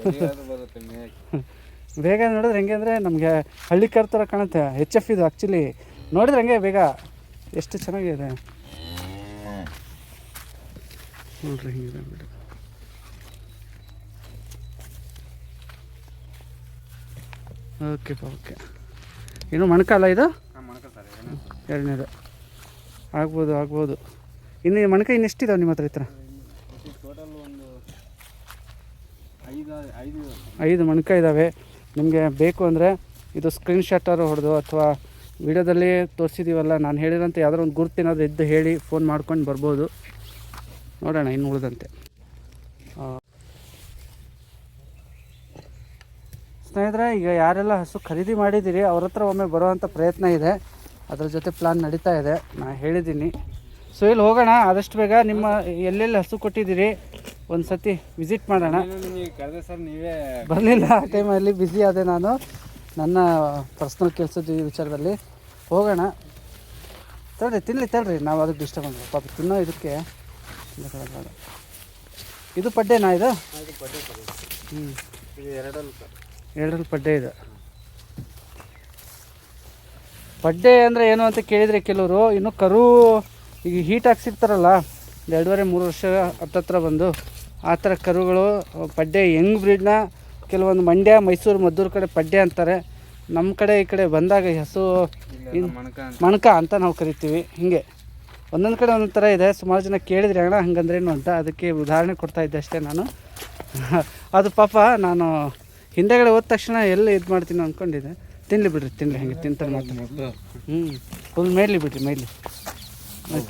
ಎಲ್ಲಿಯಾದ್ರೂ ಬರುತ್ತೆ ಬೇಗ ನೋಡಿದ್ರೆ ಹೆಂಗೆ ಅಂದರೆ ನಮಗೆ ಹಳ್ಳಿ ಕಾರ್ ಥರ ಕಾಣುತ್ತೆ ಹೆಚ್ ಎಫ್ ಇದು ಆ್ಯಕ್ಚುಲಿ ನೋಡಿದ್ರೆ ಹಂಗೆ ಬೇಗ ಎಷ್ಟು ಚೆನ್ನಾಗಿದೆ. ನೋಡ್ರಿ ಹಿಂಗಿದೆ ಬಿಡು. ಓಕೆಪ್ಪ ಓಕೆ. ಇನ್ನು ಮೊಣಕಾಲ ಇದು ಎರಡನೇದು. ಆಗ್ಬೋದು ಆಗ್ಬೋದು. ಇನ್ನು ಮೊಣಕ ಇನ್ನೆಷ್ಟಿದಾವೆ ನಿಮ್ಮ ಹತ್ರ ಒಂದು ಐದು ಐದು ಐದು ಮಣ್ಕ ಇದ್ದಾವೆ ನಿಮಗೆ ಬೇಕು ಅಂದರೆ ಇದು ಸ್ಕ್ರೀನ್ ಶಾಟಾರು ಹೊಡೆದು ಅಥವಾ ವಿಡಿಯೋದಲ್ಲಿ ತೋರಿಸಿದೀವಲ್ಲ ನಾನು ಹೇಳಿದಂತೆ ಯಾವ್ದಾರು ಒಂದು ಗುರುತೇನಾದ್ರು ಇದ್ದು ಹೇಳಿ ಫೋನ್ ಮಾಡ್ಕೊಂಡು ಬರ್ಬೋದು. ನೋಡೋಣ ಇನ್ನು ಉಳಿದಂತೆ ಆ, ಸ್ನೇಹಿತರೆ ಈಗ ಯಾರೆಲ್ಲ ಹಸು ಖರೀದಿ ಮಾಡಿದ್ದೀರಿ ಅವ್ರ ಹತ್ರ ಒಮ್ಮೆ ಬರುವಂಥ ಪ್ರಯತ್ನ ಇದೆ. ಅದ್ರ ಜೊತೆ ಪ್ಲಾನ್ ನಡೀತಾ ಇದೆ. ನಾ ಹೇಳಿದ್ದೀನಿ. ಸೊ ಇಲ್ಲಿ ಹೋಗೋಣ. ಆದಷ್ಟು ಬೇಗ ನಿಮ್ಮ ಎಲ್ಲೆಲ್ಲಿ ಹಸು ಕೊಟ್ಟಿದ್ದೀರಿ ಒಂದು ಸತಿ ವಿಸಿಟ್ ಮಾಡೋಣ ಸರ್ ನೀವೇ ಬರಲಿಲ್ಲ. ಆ ಟೈಮಲ್ಲಿ ಬ್ಯುಸಿ ಆದೆ ನಾನು. ನನ್ನ ಪರ್ಸ್ನಲ್ ಕೆಲಸದ ಈ ವಿಚಾರದಲ್ಲಿ. ಹೋಗೋಣ. ತಡ್ರಿ ತಿನ್ನಲಿ ತಳ್ರಿ ನಾವು ಅದಕ್ಕೆ ಡಿಸ್ಟರ್ಬ್ ಪಾಪ ತಿನ್ನೋ ಇದಕ್ಕೆ ಇದು ಪಡ್ಡೆನಾ ಇದು? ಹ್ಞೂ ಇದು ಎರಡಲ್ಲ ಸರ್. ಎರಡರಲ್ಲಿ ಪಡ್ಡೆ ಇದೆ. ಪಡ್ಡೆ ಅಂದರೆ ಏನು ಅಂತ ಕೇಳಿದರೆ ಕೆಲವರು ಇನ್ನು ಕರು ಈಗ ಹೀಟ್ ಹಾಕ್ಸಿರ್ತಾರಲ್ಲ ಒಂದು ಎರಡೂವರೆ ಮೂರು ವರ್ಷ ಹತ್ತತ್ರ ಬಂದು ಆ ಥರ ಕರುಗಳು ಪಡ್ಡೆ ಯಂಗ್ ಬ್ರೀಡ್ನ ಕೆಲವೊಂದು ಮಂಡ್ಯ ಮೈಸೂರು ಮದ್ದೂರು ಕಡೆ ಪಡ್ಡೆ ಅಂತಾರೆ. ನಮ್ಮ ಕಡೆ ಈ ಕಡೆ ಬಂದಾಗ ಹೆಸರು ಹಸು ಮಣಕ ಅಂತ ನಾವು ಕರಿತೀವಿ ಹೀಗೆ. ಒಂದೊಂದು ಕಡೆ ಒಂದೊಂದು ಥರ ಇದೆ ಸುಮಾರು ಜನ ಕೇಳಿದ್ರೆ ಅಣ್ಣ ಹಂಗಂದ್ರೇನು? ಅಂತ ಅದಕ್ಕೆ ಉದಾಹರಣೆ ಕೊಡ್ತಾ ಇದ್ದೆ ಅಷ್ಟೇ ನಾನು. ಅದು ಪಾಪ ನಾನು ಹಿಂದೆಗಡೆ ಹೋದ ತಕ್ಷಣ ಎಲ್ಲ ಇದು ಮಾಡ್ತೀನಿ ಅಂದ್ಕೊಂಡಿದ್ದೆ ತಿನ್ನಲಿ ಬಿಡ್ರಿ ತಿನ್ನಲಿ ಹಂಗೆ ತಿಂತಾರೆ ಮಾಡ್ತೀನಿ ಹ್ಞೂ ಫುಲ್ ಮೇಲಿ ಬಿಡ್ರಿ ಮೇಯ್ಲಿ.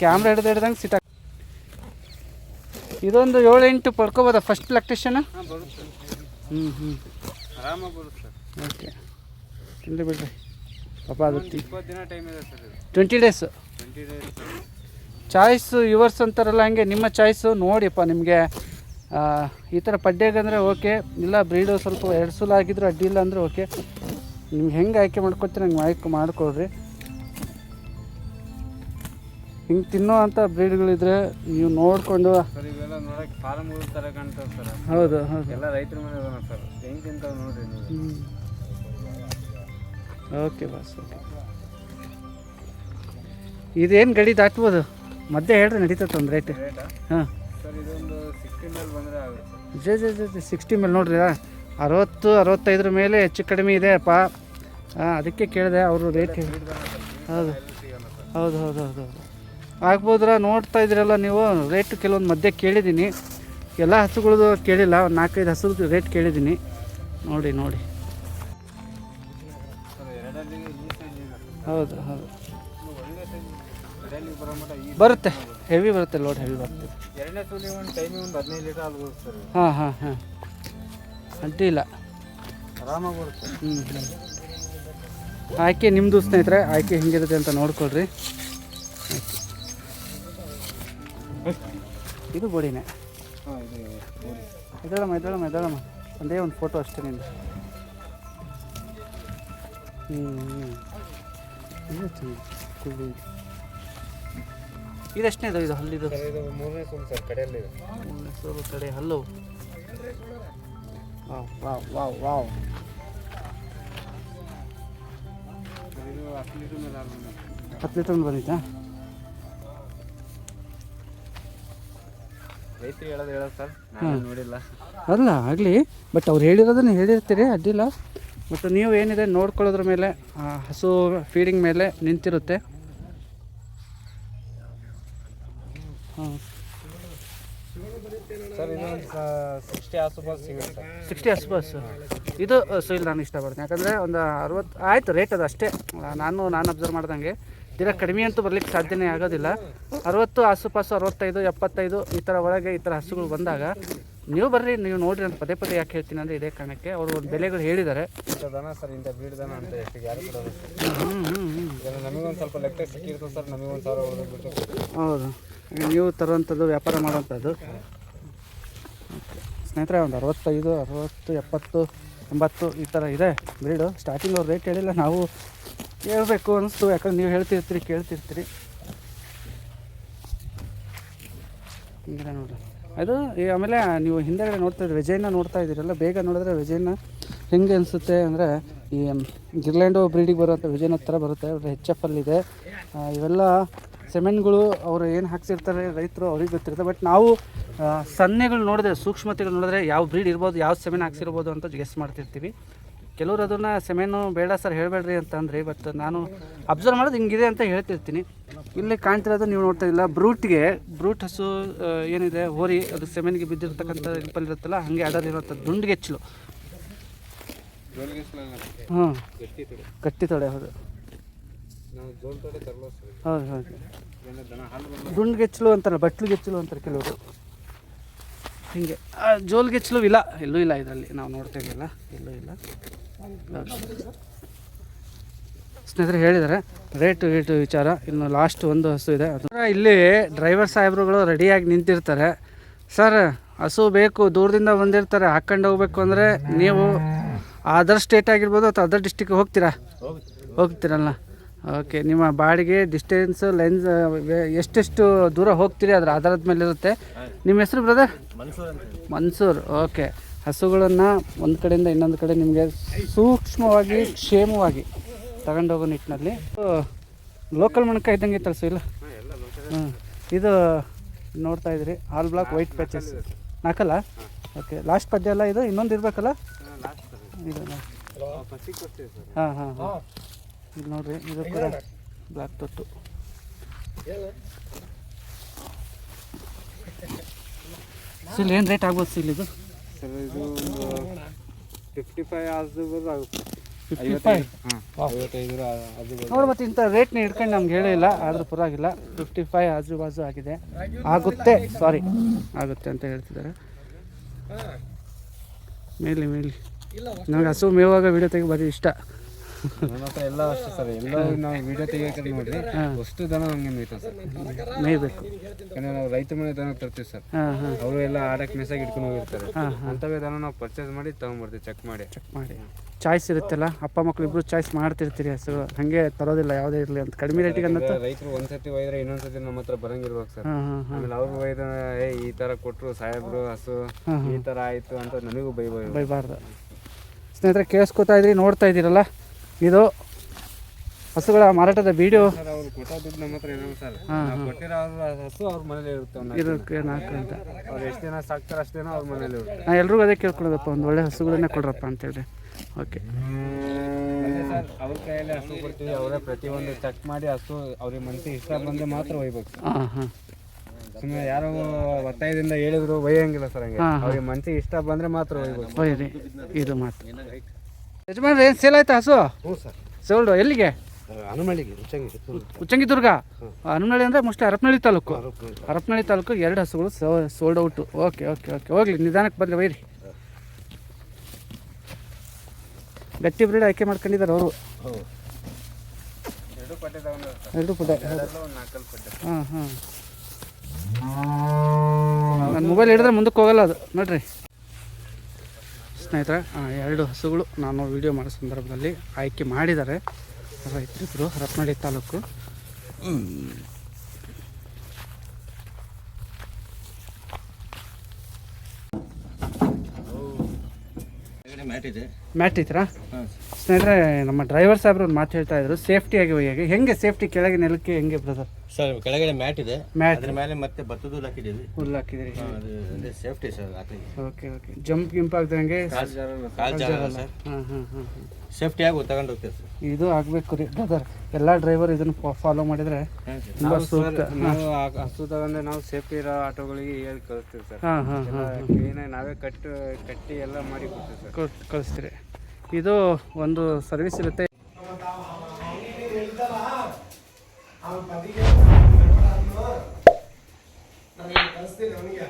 ಕ್ಯಾಮ್ರಾ ಹಿಡ್ದು ಹಿಡ್ದಂಗೆ ಸಿಟ್ಟ ಇದೊಂದು ಏಳು ಎಂಟು ಪಡ್ಕೋಬೋದಾ ಫಸ್ಟ್ ಲ್ಯಾಕ್ಟೇಷನ್ ಹ್ಞೂ ಹ್ಞೂ ಓಕೆ ತಿನ್ನಲಿ ಬಿಡ್ರಿ. ಪಾಪ ಇದು ಟ್ವೆಂಟಿ ಡೇಸ್ ಚಾಯ್ಸ್ ಯುವರ್ಸ್ ಅಂತಾರಲ್ಲ ಹಂಗೆ ನಿಮ್ಮ ಚಾಯ್ಸು ನೋಡಿಯಪ್ಪ ನಿಮಗೆ. ಈ ಥರ ಪಡ್ಡೆಗಂದರೆ ಓಕೆ. ಇಲ್ಲ ಬ್ರೀಡು ಸ್ವಲ್ಪ ಎರಡು ಸಲ ಆಗಿದ್ರು ಅಡ್ಡಿ ಇಲ್ಲ ಅಂದರೆ ಓಕೆ. ನಿಮ್ಗೆ ಹೆಂಗೆ ಆಯ್ಕೆ ಮಾಡ್ಕೊತೀನಿ ನಂಗೆ ಆಯ್ಕೆ ಮಾಡ್ಕೊಳ್ರಿ ಹಿಂಗೆ ತಿನ್ನೋ ಅಂಥ ಬ್ರೀಡ್ಗಳಿದ್ರೆ ನೀವು ನೋಡಿಕೊಂಡು. ಹೌದು ಎಲ್ಲ ರೈತರ ನೋಡ್ರಿ ಓಕೆ ಬಸ್ ಓಕೆ. ಇದೇನು ಗಡಿ ದಾಟ್ಬೋದು? ಮಧ್ಯೆ ಹೇಳ್ರಿ ನಡೀತದೆ ಒಂದು ರೇಟಾ ಹಾಂ. J J J J sixty ಮೇಲೆ ನೋಡ್ರಿ ಅರವತ್ತು ಅರವತ್ತೈದರ ಮೇಲೆ ಹೆಚ್ಚು ಕಡಿಮೆ ಇದೆ ಅಪ್ಪ. ಅದಕ್ಕೆ ಕೇಳಿದೆ ಅವರು ರೇಟ್ ಹೇಳಿ ಹೌದು. ಹೌದು ಹೌದು ಹೌದು ಹೌದು. ಆಗ್ಬೋದ್ರ? ನೋಡ್ತಾ ಇದ್ದೀರಲ್ಲ ನೀವು ರೇಟ್ ಕೆಲವೊಂದು ಮಧ್ಯೆ ಕೇಳಿದ್ದೀನಿ. ಎಲ್ಲ ಹಸುಗಳದ್ದು ಕೇಳಿಲ್ಲ ಒಂದು ನಾಲ್ಕೈದು ಹಸುದು ರೇಟ್ ಕೇಳಿದ್ದೀನಿ. ನೋಡಿ ನೋಡಿ. ಹೌದು ಹೌದು. ಬರುತ್ತೆ. ಹೆವಿ ಬರುತ್ತೆ ಲೋಡ್ ಹೆವಿ ಬರುತ್ತೆ. ಎರಡನೇ ಸೂಲಿ ಒಂದು ಟೈಮಿಗೆ ಒಂದು ಹದಿನೈದು ಲೀಟರ್ ಹಾಲು ಬರುತ್ತೆ ಹಾಂ ಹಾಂ ಹಾಂ. ಅಡ್ಡಿ ಇಲ್ಲ. ಆರಾಮಾಗಿ ಬರುತ್ತೆ. ಹ್ಞೂ ಹ್ಞೂ ಆಯ್ಕೆ ನಿಮ್ಮದು ಸ್ನೇಹಿತರೆ ಆಯ್ಕೆ ಹೆಂಗಿರುತ್ತೆ ಅಂತ ನೋಡ್ಕೊಳ್ರಿ. ಇದು ಬೋಡಿನೇ ಎದ್ದೇಳಮ್ಮ ಎದ್ದೇಳಮ್ಮ ಎದ್ದೇಳಮ್ಮ ಒಂದೇ ಒಂದು ಫೋಟೋ ಅಷ್ಟೇ ನಿಂದು ಹ್ಞೂ ಹ್ಞೂ ಇದು ಇದು? ಇದು ಹಲ್ಲಿದು ಇದು ಮೂರನೇ ಸೋಲು ಸರ್ ಕಡೆಯಲ್ಲಿ ಮೂರನೇ ಸೋಲು ಕಡೆ ಹಲ್ಲು. Wow wow wow wow. ಹತ್ತು ಲೀಟರ್. ಬಂದಿತ್ತಾ? ರೈತರು ಹೇಳೋದು ಹೇಳೋದು ಸರ್ ನೋಡಿಲ್ಲ. ಅಲ್ಲ ಆಗಲಿ. ಬಟ್ ಅವ್ರು ಹೇಳಿರೋದನ್ನು ಹೇಳಿರ್ತೀರಿ ಅಡ್ಡಿಲ್ಲ. ಬಟ್ ನೀವು ಏನಿದೆ ನೋಡ್ಕೊಳ್ಳೋದ್ರ ಮೇಲೆ ಹಸು ಫೀಡಿಂಗ್ ಮೇಲೆ ನಿಂತಿರುತ್ತೆ ಹಾಂ ಸರ್ ಇದು ಒಂದು ಸಿಕ್ಸ್ಟಿ ಆಸುಪಾಸು ಸಿಗುತ್ತೆ. ಸಿಕ್ಸ್ಟಿ ಹಸು ಬಸ್. ಇದು ಸೈಲ್ ನಾನು ಇಷ್ಟಪಡ್ತೀನಿ. ಯಾಕಂದರೆ ಒಂದು ಅರವತ್ತು ಆಯಿತು ರೇಟ್ ಅದು ಅಷ್ಟೇ. ನಾನು ನಾನು ಅಬ್ಸರ್ವ್ ಮಾಡ್ದಂಗೆ. ದಿನ ಕಡಿಮೆ ಅಂತೂ ಬರ್ಲಿಕ್ಕೆ ಸಾಧ್ಯನೇ ಆಗೋದಿಲ್ಲ. ಅರವತ್ತು ಆಸುಪಾಸು ಅರವತ್ತೈದು ಎಪ್ಪತ್ತೈದು ಈ ಥರ ಒಳಗೆ ಈ ಥರ ಹಸುಗಳು ಬಂದಾಗ ನೀವು ಬರ್ರಿ ನೀವು ನೋಡ್ರಿ ಅಂತ ಪದೇ ಪದೇ ಯಾಕೆ ಹೇಳ್ತೀನಿ ಅಂದರೆ ಇದೇ ಕಾರಣಕ್ಕೆ ಅವರು ಒಂದು ಬೆಲೆಗಳು ಹೇಳಿದ್ದಾರೆ. ದನ ಸರ್ ಇಂಥ ಬೀಡ್ ದನ ಅಂತ ಎಷ್ಟು ಯಾರು ಕೊಡೋದು? ನಮಗೊಂದು ಸ್ವಲ್ಪ ಲೆಕ್ಕ ಸಿಕ್ಕಿರ್ತದೆ ಸರ್ ನಮಗೊಂದು ಸಾವಿರ ಉಳಿದು ಬಿಟ್ಟು ಹೌದು. ನೀವು ತರುವಂಥದ್ದು ವ್ಯಾಪಾರ ಮಾಡುವಂಥದ್ದು. ಸ್ನೇಹಿತರೆ, ಒಂದು ಅರವತ್ತೈದು, ಅರವತ್ತು, ಎಪ್ಪತ್ತು, ಎಂಬತ್ತು ಈ ಥರ ಇದೆ ಬ್ರೀಡು ಸ್ಟಾರ್ಟಿಂಗ್ ಅವ್ರು ರೇಟ್ ಹೇಳಿಲ್ಲ, ನಾವು ಹೇಳಬೇಕು ಅನಿಸ್ತು. ಯಾಕಂದ್ರೆ ನೀವು ಹೇಳ್ತಿರ್ತೀರಿ, ಕೇಳ್ತಿರ್ತೀರಿ. ಹಿಂಗಿದೆ ನೋಡಿ ಅದು ಆಮೇಲೆ ನೀವು ಹಿಂದೆಗಡೆ ನೋಡ್ತಾ ಇದ್ದೀರಿ ವಿಜಯನ ನೋಡ್ತಾ ಇದ್ದೀರಲ್ಲ, ಬೇಗ ನೋಡಿದ್ರೆ ವಿಜಯನ ಹೆಂಗೆ ಅನಿಸುತ್ತೆ ಅಂದರೆ ಈ ಗಿರ್ಲ್ಯಾಂಡು ಬ್ರೀಡಿಗೆ ಬರುವಂಥ ವಿಜಯನ ಹತ್ರ ಬರುತ್ತೆ. ಹೆಚ್ ಎಫ್ ಅಲ್ಲಿದೆ ಇವೆಲ್ಲ ಸೆಮೆನ್ಗಳು ಅವರು ಏನು ಹಾಕ್ಸಿರ್ತಾರೆ ರೈತರು ಅವ್ರಿಗೆ ಗೊತ್ತಿರುತ್ತೆ. ಬಟ್ ನಾವು ಸನ್ನೆಗಳು ನೋಡಿದ್ರೆ, ಸೂಕ್ಷ್ಮತೆಗಳು ನೋಡಿದ್ರೆ ಯಾವ ಬ್ರೀಡ್ ಇರ್ಬೋದು, ಯಾವ ಸೆಮೆನ್ ಹಾಕ್ಸಿರ್ಬೋದು ಅಂತ ಗೆಸ್ ಮಾಡ್ತಿರ್ತೀವಿ. ಕೆಲವರು ಅದನ್ನು ಸೆಮೆನು ಬೇಡ ಸರ್ ಹೇಳಬೇಡ್ರಿ ಅಂತ ಅಂದ್ರಿ ಬಟ್ ನಾನು ಅಬ್ಸರ್ವ್ ಮಾಡೋದು ಹಿಂಗಿದೆ ಅಂತ ಹೇಳ್ತಿರ್ತೀನಿ. ಇಲ್ಲಿ ಕಾಣ್ತಿರೋದು ನೀವು ನೋಡ್ತಾ ಇಲ್ಲ ಬ್ರೂಟ್ಗೆ ಬ್ರೂಟ್ ಹಸು ಏನಿದೆ, ಹೋರಿ, ಅದು ಸೆಮೆನ್ಗೆ ಬಿದ್ದಿರ್ತಕ್ಕಂಥ ಇರುತ್ತಲ್ಲ, ಹಾಗೆ ಆಡೋದಿರುವಂಥ ಇರುವಂಥ ದುಂಡ್ಗೆಚ್ಚಲು ಹ್ಞೂ ಕಟ್ಟಿ ತೊಡೆ, ಹೌದು. ಹೌದು ಹೌದು. ಏನ ಅಂತಾರೆ ಹಾಲು ದುಂಡು ಗೆಚ್ಚಲು ಅಂತಾರೆ ಬಟ್ಲು ಗೆಚ್ಚಲು ಅಂತಾರೆ ಕೆಲವರು. ಹೀಗೆ. ಆ, ಜೋಲ್ ಗೆಚ್ಚಲು ಇಲ್ಲ ಎಲ್ಲೂ ಇಲ್ಲ ಇದರಲ್ಲಿ ನಾವು ನೋಡ್ತಾ ಇದೆಯಲ್ಲ ಎಲ್ಲೂ ಇಲ್ಲ. ಸ್ನೇಹಿತರೆ ಹೇಳಿದ್ದಾರೆ ರೇಟು ಗೀಟು ವಿಚಾರ ಇನ್ನು ಲಾಸ್ಟ್ ಒಂದು ಹಸು ಇದೆ. ಅದು ಇಲ್ಲಿ ಡ್ರೈವರ್ ಸಾಹೇಬ್ರುಗಳು ರೆಡಿಯಾಗಿ ನಿಂತಿರ್ತಾರೆ. ಸರ್ ಹಸು ಬೇಕು ದೂರದಿಂದ ಬಂದಿರ್ತಾರೆ ಹಾಕ್ಕೊಂಡು ಹೋಗ್ಬೇಕು ಅಂದರೆ ನೀವು ಅದರ್ ಸ್ಟೇಟ್ ಆಗಿರ್ಬೋದು ಅಥವಾ ಅದರ್ ಡಿಸ್ಟಿಕ್ ಹೋಗ್ತೀರಾ? ಹೋಗ್ತೀರಲ್ಲ. ಓಕೆ ನಿಮ್ಮ ಬಾಡಿಗೆ ಡಿಸ್ಟೆನ್ಸ್ ಲೆನ್ಸ್ ಎಷ್ಟೆಷ್ಟು ದೂರ ಹೋಗ್ತೀರಿ ಅದ್ರ ಆಧಾರದ ಮೇಲೆ ಇರುತ್ತೆ ನಿಮ್ಮ ಹೆಸರು ಬ್ರದರ್ ಮನ್ಸೂರ್ ಓಕೆ ಹಸುಗಳನ್ನು ಒಂದು ಕಡೆಯಿಂದ ಇನ್ನೊಂದು ಕಡೆ ನಿಮಗೆ ಸೂಕ್ಷ್ಮವಾಗಿ ಕ್ಷೇಮವಾಗಿ ತಗೊಂಡೋಗೋ ನಿಟ್ಟಿನಲ್ಲಿ. ಲೋಕಲ್ ಮಣಕ ಇದ್ದಂಗೆ ತರಿಸು ಇಲ್ಲ? ಹ್ಞೂ ಇದು ನೋಡ್ತಾ ಇದ್ರಿ ಆಲ್ ಬ್ಲಾಕ್ ವೈಟ್ ಪ್ಯಾಚಸ್ ನಾಕಲ್ಲ? ಓಕೆ ಲಾಸ್ಟ್ ಪದ್ಯ ಅಲ್ಲ ಇದು? ಇನ್ನೊಂದು ಇರಬೇಕಲ್ಲ? ಇದು ಹಾಂ ಹಾಂ. ಹಾಂ. ಇದು ನೋಡ್ರಿ ಇದು ಕೂಡ ಬ್ಲಾಕ್ ತೊಟ್ಟು. ಸಿಲ್ ಏನು ರೇಟ್ ಆಗ್ಬೋದು ಸಿಲ್ ಇದು? ಸರ್ ಇದು ಒಂದು ಫಿಫ್ಟಿ ಫೈವ್ ಆಜು ಆಗುತ್ತೆ ಫಿಫ್ಟಿ ಫೈವ್ ಅದು ನೋಡಿ ಮತ್ತೆ ಇಂಥ ರೇಟ್ನ ಹಿಡ್ಕೊಂಡು ನಮ್ಗೆ ಹೇಳಿಲ್ಲ ಆದರೂ ಪರವಾಗಿಲ್ಲ ಫಿಫ್ಟಿ ಫೈವ್ ಆಜು ಬಾಜು ಆಗಿದೆ. ಆಗುತ್ತೆ ಸಾರಿ ಆಗುತ್ತೆ ಅಂತ ಹೇಳ್ತಿದ್ದಾರೆ. ಮೇಲಿ ಮೇಲಿ. ನನಗೆ ಹಸು ಮೇವಾಗ ವಿಡಿಯೋ ತೆಗಿ ಬರೀ ಇಷ್ಟ. ನನ್ನ ಹತ್ರ ಎಲ್ಲ ಅಷ್ಟೇ ಸರ್. ಎಲ್ಲ ನಾವು ವಿಡಿಯೋ ತೆಗಿಯೋಕೆ ನೋಡ್ರಿ ಅಷ್ಟು ದನ ನಮಗೆ ಮೇಯ್ತಾವೆ ಸರ್. ಮೇಯ್ಬೇಕು. ಯಾಕಂದ್ರೆ ನಾವು ರೈತ ಮನೆ ದನ ತರ್ತೀವಿ ಸರ್. ಅವರು ಎಲ್ಲ ಆಡಕ್ಕೆ ಮೆಸಾಗಿ ಇಟ್ಕೊಂಡು ಹೋಗಿರ್ತಾರೆ. ಅಂಥವೇ ದನ ನಾವು ಪರ್ಚೇಸ್ ಮಾಡಿ ತಗೊಂಡ್ಬರ್ತೀವಿ ಚೆಕ್ ಮಾಡಿ. ಚೆಕ್ ಮಾಡಿ. ಚಾಯ್ಸ್ ಇರುತ್ತಲ್ಲ ಅಪ್ಪ ಮಕ್ಳು ಇಬ್ಬರು ಚಾಯ್ಸ್ ಮಾಡ್ತಿರ್ತೀರಿ ಹಸು ಹಂಗೆ ತರೋದಿಲ್ಲ ಯಾವುದೇ ಇರಲಿ ಅಂತ. ಕಡಿಮೆ ರೇಟಿಗೆ ಅಂತ ರೈತರು ಒಂದ್ಸತಿ ಒಯ್ದ್ರೆ ಇನ್ನೊಂದ್ಸತಿ ನಮ್ಮ ಹತ್ರ ಬರಂಗಿರ್ಬೇಕು ಸರ್. ಆಮೇಲೆ ಅವ್ರು ಒಯ್ದ ಏ ಈ ತರ ಕೊಟ್ಟರು ಸಾಹೇಬ್ರು ಹಸು ಈ ತರ ಆಯ್ತು ಅಂತ ನಮಗೂ ಬೈಬಾರ್ದು ಬೈಬಾರ್ದು ಸ್ನೇಹಿತರೆ ಕೇಳಿಸ್ಕೊತಾ ಇದ್ರಿ ನೋಡ್ತಾ ಇದ್ದೀರಲ್ಲ? ಇದು ಹಸುಗಳ ಮಾರಾಟದ ವಿಡಿಯೋ ಅವ್ರು ಕೊಟ್ಟ ದುಡ್ಡು ನಮ್ಮ ಹತ್ರ ಸರ್ ನಾವು ಕೊಟ್ಟಿರೋ ಅವ್ರ ಹಸು ಅವ್ರ ಮನೇಲಿ ಇರುತ್ತೆ ಒಂದು ಇದಕ್ಕೆ ನಾಲ್ಕು ಅಂತ. ಅವ್ರು ಎಷ್ಟು ದಿನ ಸಾಕ್ತಾರೆ ಅಷ್ಟು ದಿನ ಅವ್ರ ಮನೇಲಿ ಇರುತ್ತೆ. ನಾ ಎಲ್ರಿಗೂ ಅದೇ ಕೇಳ್ಕೊಳ್ಳೋದಪ್ಪ ಒಂದು ಒಳ್ಳೆ ಹಸುಗಳನ್ನೇ ಕೊಡ್ರಪ್ಪ ಅಂತೇಳಿ ಓಕೆ ಅದೇ ಸರ್ ಅವ್ರ ಕೈಯಲ್ಲಿ ಹಸು ಕೊಡ್ತೀವಿ ಅವರೇ ಪ್ರತಿಯೊಂದು ಚೆಕ್ ಮಾಡಿ ಹಸು ಅವ್ರಿಗೆ ಮನಸ್ಸಿಗೆ ಇಷ್ಟ ಬಂದ್ರೆ ಮಾತ್ರ ಒಯ್ಬೇಕು. ಸರ್ ಹಾಂ ಹಾಂ. ಸುಮ್ಮನೆ ಯಾರೋ ಒತ್ತಾಯದಿಂದ ಹೇಳಿದ್ರು ಒಯ್ಯಂಗಿಲ್ಲ ಸರ್ ಹಂಗೆ. ಅವ್ರಿಗೆ ಮನಸ್ಸಿಗೆ ಇಷ್ಟ ಬಂದ್ರೆ ಮಾತ್ರ ಒಯ್ಬೇಕು. ಒಯ್ಯಿರಿ ಇದು ಮಾತು ಯಜಮಾನ್ರಿ ಏನು ಸೇಲ್ ಆಯ್ತಾ ಹಸು? ಹ್ಞೂ ಸರ್. ಸೋಲ್ಡು ಎಲ್ಲಿಗೆ? ಹನುಮಳಿಗೆ ಉಚ್ಚಂಗಿ ಉಚ್ಚಂಗಿದುರ್ಗ ಹನುಮನಳ್ಳಿ ಅಂದರೆ ಮೋಸ್ಟ್ ಹರಪನಹಳ್ಳಿ ತಾಲೂಕು. ಹರಪನಹಳ್ಳಿ ತಾಲೂಕು. ಎರಡು ಹಸುಗಳು sold out okay okay okay ಹೋಗ್ಲಿ ನಿಧಾನಕ್ಕೆ ಬಂದ್ರೆ ಬೈರಿ. ಗಟ್ಟಿ ಬ್ರೀಡ್ ಆಯ್ಕೆ ಮಾಡ್ಕೊಂಡಿದ್ದಾರೆ ಅವರು. ಎರಡು ಪುಟ ಹಾಂ ಹಾಂ ನನ್ನ ಮೊಬೈಲ್ ಹಿಡಿದ್ರೆ ಮುಂದಕ್ಕೆ ಹೋಗಲ್ಲ ಅದು. ನೋಡ್ರಿ. ಸ್ನೇಹಿತರೆ ಎರಡು ಹಸುಗಳು ನಾನು ವಿಡಿಯೋ ಮಾಡೋ ಸಂದರ್ಭದಲ್ಲಿ ಆಯ್ಕೆ ಮಾಡಿದ್ದಾರೆ. ರೈತರಿಬ್ಬರು ರತ್ನಳ್ಳಿ ತಾಲೂಕು. ಮ್ಯಾಟ್ ಇದೆ ಮ್ಯಾಟ್ ಇತ್ತರ ಸ್ನೇಹಿತರೆ ನಮ್ಮ ಡ್ರೈವರ್ ಸಾಹೇಬ್ರು ಒಂದು ಮಾತು ಹೇಳ್ತಾ ಇದ್ರು. ಸೇಫ್ಟಿಯಾಗಿ ಹೋಗಿ ಹೆಂಗೆ ಸೇಫ್ಟಿ ಕೆಳಗೆ ನೆಲಕ್ಕೆ ಹೆಂಗೆ ಬ್ರದರ್ ಸರ್ ಕೆಳಗಡೆ ಮ್ಯಾಟ್ ಇದೆ. ಮ್ಯಾಟ್ ಅದ್ರ ಮೇಲೆ ಮತ್ತೆ ಭತ್ತದ ಹಾಕಿದ್ದೀವಿ. ಹುಲ್ಲು ಹಾಕಿದಿರಿ ಅದು ಅಂದ್ರೆ safety sir okay okay jump ಗಿಂಪ್ ಆಗ್ದಂಗೆ ಕಾಲ್ ಸರ್. ಹಾಂ ಹಾಂ ಹಾಂ ಹಾಂ. ಸೇಫ್ಟಿಯಾಗಿ ತಗೊಂಡು ಹೋಗ್ತೀವಿ ಸರ್. ಇದು ಆಗಬೇಕು ರೀ ಬ್ರದರ್ ಎಲ್ಲ ಡ್ರೈವರ್ ಇದನ್ನು ಫಾಲೋ ಮಾಡಿದ್ರೆ ತುಂಬ ಸೂಕ್ತ. ನಾವು ಹಸು ತಗೊಂಡ್ರೆ ನಾವು ಸೇಫ್ಟಿ ಇರೋ ಆಟೋಗಳಿಗೆ ಹೇಳಿ ಕಳಿಸ್ತೀವಿ ಸರ್. ಹಾಂ ಹಾಂ ಹಾಂ ನಾವೇ ಕಟ್ಟು ಕಟ್ಟಿ ಎಲ್ಲ ಮಾಡಿ ಕೊಡ್ತೀವಿ ಸರ್. ಕಳಿಸ್ತೀರಿ. ಇದು ಒಂದು ಸರ್ವಿಸ್ ಇರುತ್ತೆ. ನನಗೆ